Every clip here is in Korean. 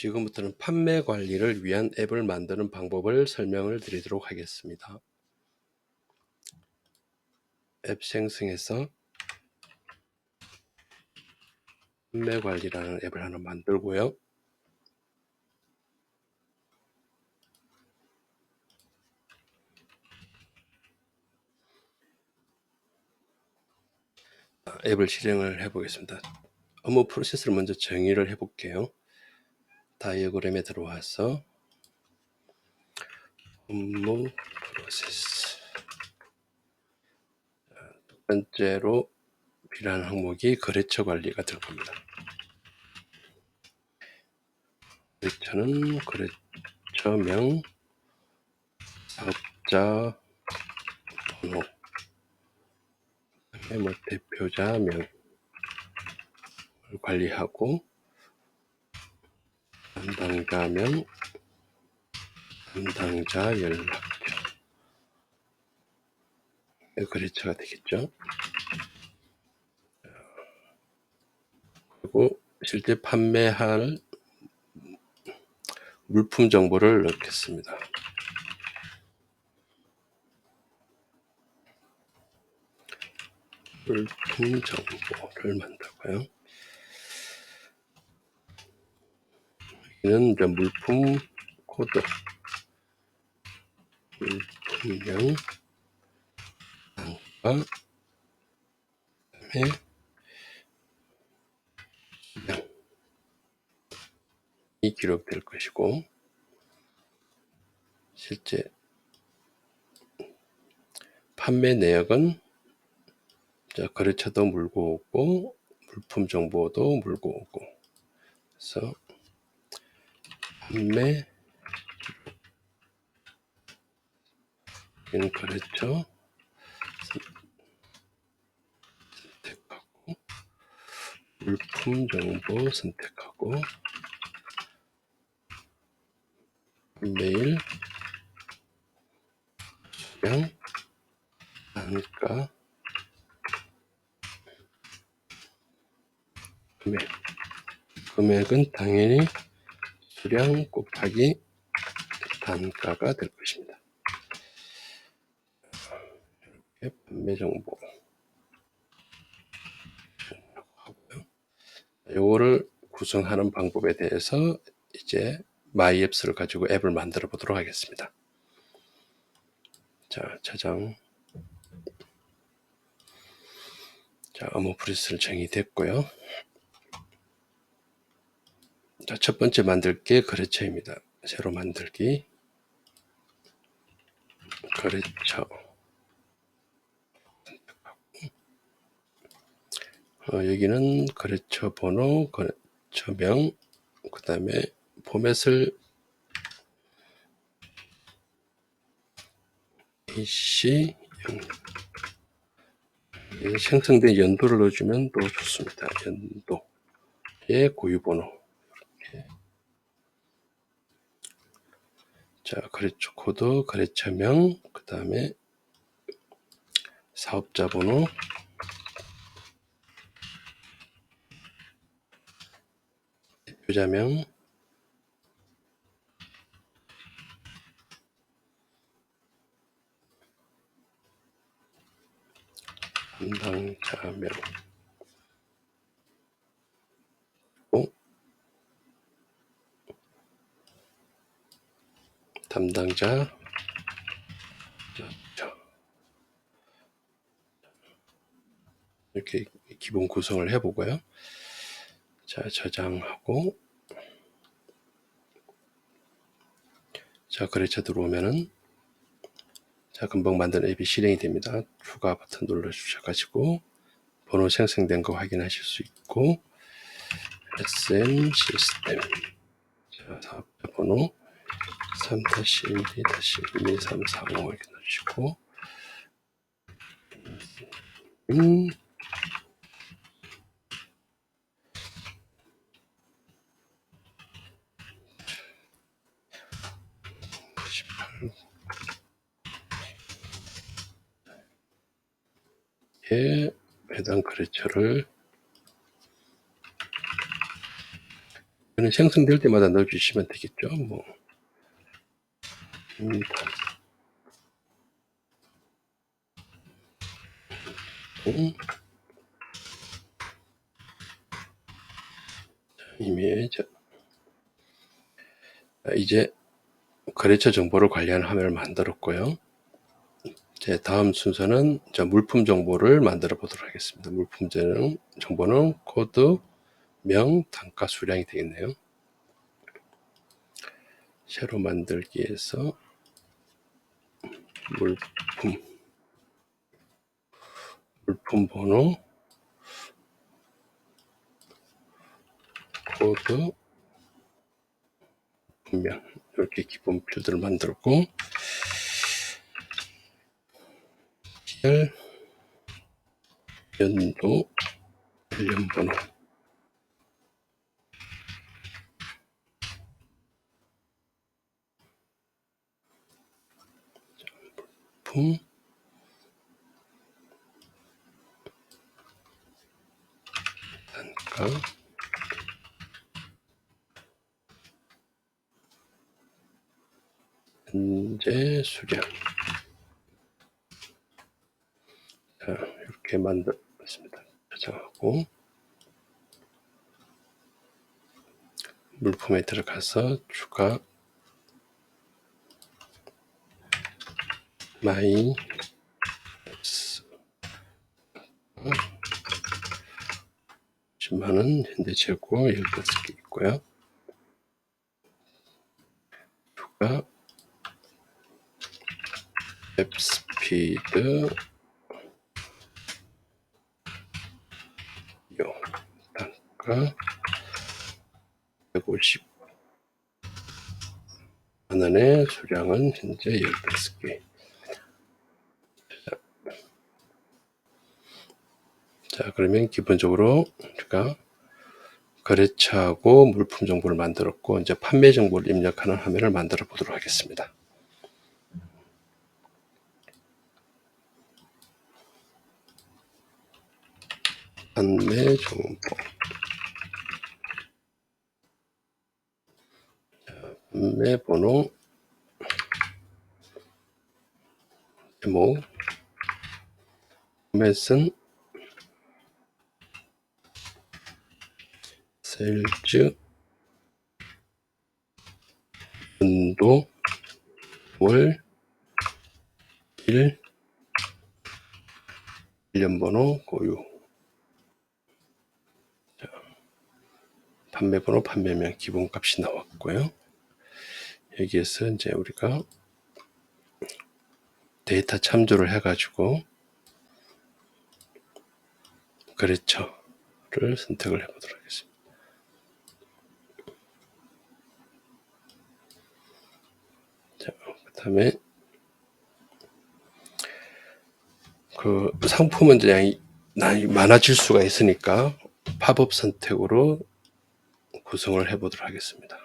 지금부터는 판매 관리를 위한 앱을 만드는 방법을 설명을 드리도록 하겠습니다. 앱 생성해서 판매 관리라는 앱을 하나 만들고요. 아, 앱을 실행을 해 보겠습니다. 업무 프로세스를 먼저 정의를 해 볼게요. 다이어그램에 들어와서 업무 프로세스 첫 번째로 필요한 항목이 거래처 관리가 될 겁니다. 거래처는 거래처명, 사업자 번호, 그다음에 뭐 대표자명을 관리하고 담당자명, 담당자 연락처 거래처가 되겠죠. 그리고 실제 판매할 물품 정보를 넣겠습니다. 물품 정보를 만들고요. 여기는 이제 물품 코드, 물품명, 단가, 그다음에 이 기록될 것이고 실제 판매 내역은 자, 거래처도 물고 오고 물품 정보도 물고 오고. 그래서 판매 인 거래처 선택하고 물품 정보 선택하고 메일 수량 단가 금액. 금액은 당연히 수량 곱하기 단가가 될 것입니다. 이렇게 판매 정보. 요거를 구성하는 방법에 대해서 이제 마이앱스를 가지고 앱을 만들어 보도록 하겠습니다. 자, 저장. 자, 업무 프리스를 정의됐고요. 자, 첫 번째 만들 게 거래처입니다. 새로 만들기. 거래처. 어, 여기는 거래처 번호, 거래처명, 그 다음에 포맷을 AC 생성된 연도를 넣어주면 또 좋습니다. 연도의 고유번호 이렇게 자 거래처 코드, 거래처명, 그 다음에 사업자 번호. 대표자명. 담당자명 어? 담당자. 이렇게 기본 구성을 해보고요. 자 저장하고. 자 거래처 들어오면은 자, 금방 만든 앱이 실행이 됩니다. 추가 버튼 눌러 주셔가지고 번호 생성된 거 확인하실 수 있고 SM 시스템. 자, 사업자 번호 3-1-1-2345 이렇게 넣으시고 음, 에 해당 이거는 생성될 때마다 넣어주시면 되겠죠. 뭐. 음, 음. 이미지. 아, 이제 거래처 정보를 관리하는 화면을 만들었고요. 제 다음 순서는 저 물품 정보를 만들어 보도록 하겠습니다. 물품 정- 정보는 코드, 명, 단가, 수량이 되겠네요. 새로 만들기에서 물품. 물품 번호. 코드. 분명 이렇게 기본 필드를 만들고. 열 연도 관련 번호 품? 단가? 현재 수량. 자, 이렇게 만들었습니다. 저장하고. 물품에 들어가서 추가 마이 스 10만원 현재 재고 15개 있고요. 추가 웹스피드 요 단가 150 만원의 수량은 현재 15개 자 그러면 기본적으로 우리가 거래처하고 물품 정보를 만들었고 이제 판매 정보를 입력하는 화면을 만들어 보도록 하겠습니다. 판매 정보 판매 번호 제목 구매선 세일즈 연도 월 일, 일련 번호 고유 자, 판매 번호 판매명 기본값이 나왔고요 여기에서 이제 우리가 데이터 참조를 해가지고 거래처를 선택을 해보도록 하겠습니다. 자, 그 다음에 그 상품은 그냥 많아질 수가 있으니까 팝업 선택으로 구성을 해보도록 하겠습니다.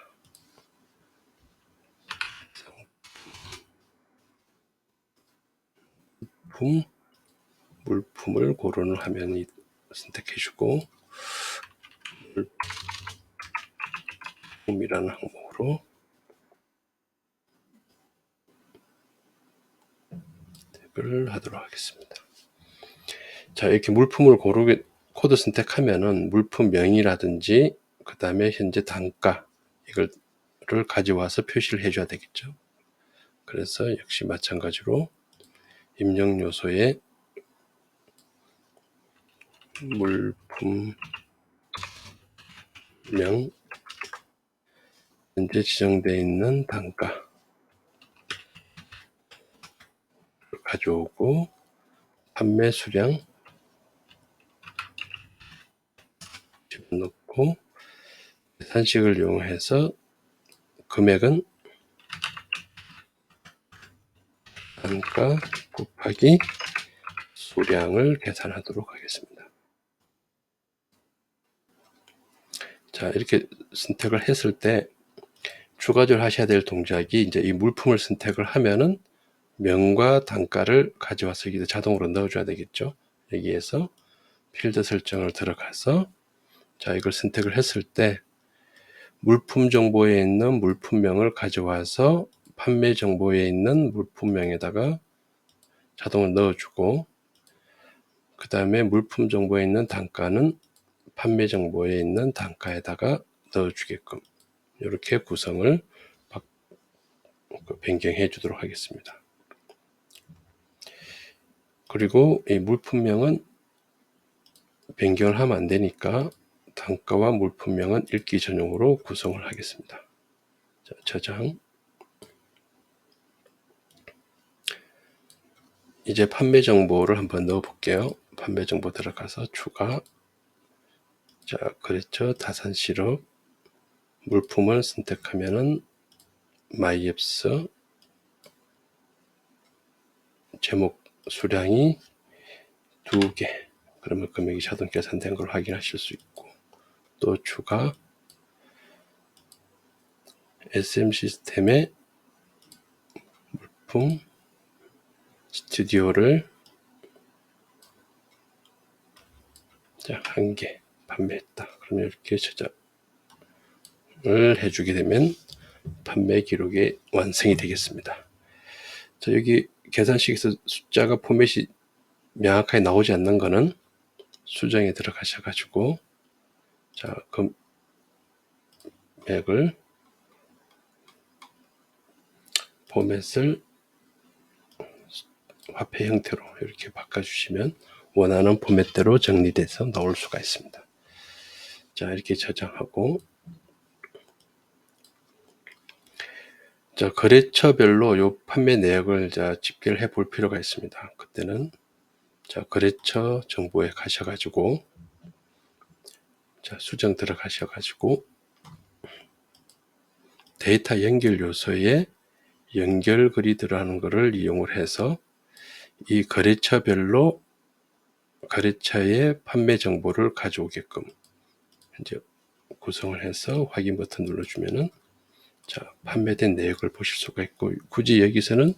물품, 물품을 고르는 화면이 선택해 주고 물품이라는 항목으로 탭을 하도록 하겠습니다. 자 이렇게 물품을 고르게 코드 선택하면은 물품 명이라든지 그 다음에 현재 단가 이걸를 가져와서 표시를 해줘야 되겠죠. 그래서 역시 마찬가지로 입력 요소에 물품명 현재 지정되어 있는 단가 가져오고 판매 수량 집어넣고 계산식을 이용해서 금액은 단가 곱하기 수량을 계산하도록 하겠습니다. 자, 이렇게 선택을 했을 때 추가적으로 하셔야 될 동작이 이제 이 물품을 선택을 하면은 명과 단가를 가져와서 여기다 자동으로 넣어줘야 되겠죠. 여기에서 필드 설정을 들어가서 자, 이걸 선택을 했을 때 물품 정보에 있는 물품명을 가져와서 판매 정보에 있는 물품명에다가 자동으로 넣어주고 그 다음에 물품 정보에 있는 단가는 판매 정보에 있는 단가에다가 넣어주게끔 이렇게 구성을 바- 그 변경해 주도록 하겠습니다. 그리고 이 물품명은 변경을 하면 안 되니까 단가와 물품명은 읽기 전용으로 구성을 하겠습니다. 자, 저장. 이제 판매 정보를 한번 넣어 볼게요. 판매 정보 들어가서 추가. 자, 그랬죠. 다산 시럽. 물품을 선택하면은 마이앱스 제목 수량이 두 개. 그러면 금액이 자동 계산된 걸 확인하실 수 있고 또 추가 SM 시스템의 물품 스튜디오를 자, 한개 판매했다. 그러면 이렇게 저장을 해주게 되면 판매 기록의 완성이 되겠습니다. 자, 여기 계산식에서 숫자가 포맷이 명확하게 나오지 않는 거는 수정에 들어가셔가지고 자, 금액을 포맷을 화폐 형태로 이렇게 바꿔주시면 원하는 포맷대로 정리돼서 나올 수가 있습니다. 자, 이렇게 저장하고 자, 거래처별로 요 판매 내역을 자, 집계를 해 볼 필요가 있습니다. 그때는 자, 거래처 정보에 가셔 가지고 자, 수정 들어가셔 가지고 데이터 연결 요소에 연결 그리드라는 것을 이용을 해서 이 거래처별로 거래처의 판매 정보를 가져오게끔 이제 구성을 해서 확인 버튼 눌러주면은 자 판매된 내역을 보실 수가 있고 굳이 여기서는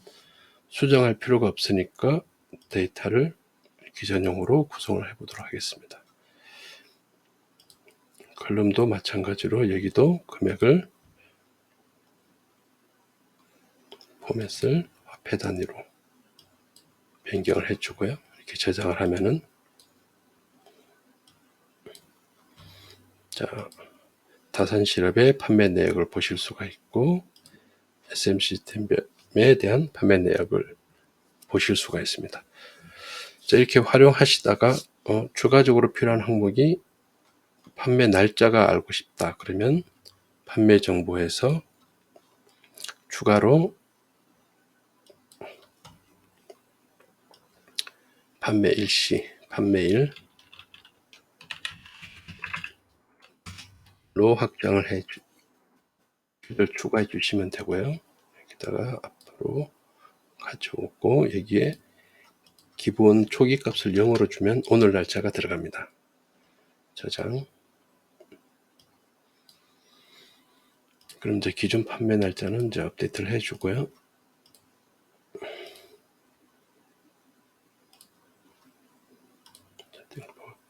수정할 필요가 없으니까 데이터를 기전용으로 구성을 해보도록 하겠습니다. 컬럼도 마찬가지로 여기도 금액을 포맷을 화폐 단위로 변경을 해주고요. 이렇게 저장을 하면은 자 다산 시럽의 판매 내역을 보실 수가 있고 SM 시스템에 대한 판매 내역을 보실 수가 있습니다. 자, 이렇게 활용하시다가 어, 추가적으로 필요한 항목이 판매 날짜가 알고 싶다. 그러면 판매 정보에서 추가로 판매 일시, 판매일 로 확장을 해 주, 추가해 주시면 되고요. 여기다가 앞으로 가져오고 여기에 기본 초기 값을 0으로 주면 오늘 날짜가 들어갑니다. 저장. 그럼 이제 기존 판매 날짜는 이제 업데이트를 해주고요.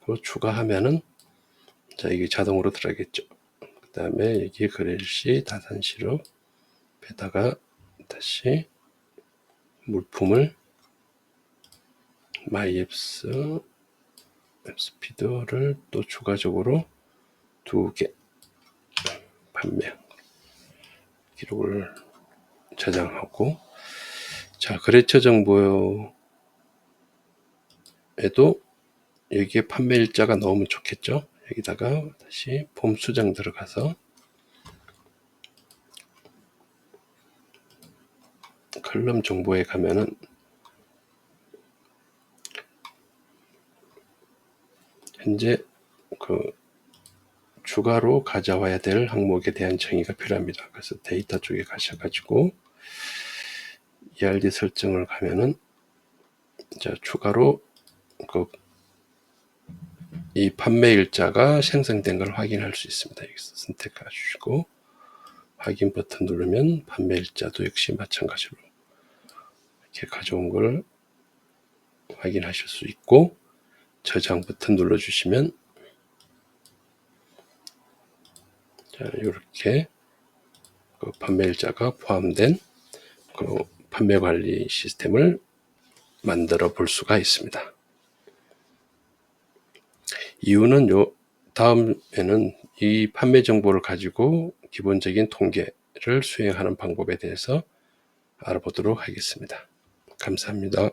그 추가하면은 자 이게 자동으로 들어가겠죠. 그 다음에 여기 그릴시 다산시럽에다가 다시 물품을 마이앱스 앱스피드를 또 추가적으로 두 개 판매 기록을 저장하고 자 거래처 정보에도 여기에 판매 일자가 넣으면 좋겠죠 여기다가 다시 폼 수정 들어가서 컬럼 정보에 가면은 현재 그 추가로 가져와야 될 항목에 대한 정의가 필요합니다. 그래서 데이터 쪽에 가셔가지고 ERD 설정을 가면은 자 추가로 그 이 판매 일자가 생성된 걸 확인할 수 있습니다. 여기서 선택해 주시고 확인 버튼 누르면 판매 일자도 역시 마찬가지로 이렇게 가져온 걸 확인하실 수 있고 저장 버튼 눌러주시면 자, 이렇게 그 판매일자가 포함된 그 판매 관리 시스템을 만들어 볼 수가 있습니다. 이유는 요 다음에는 이 판매 정보를 가지고 기본적인 통계를 수행하는 방법에 대해서 알아보도록 하겠습니다. 감사합니다.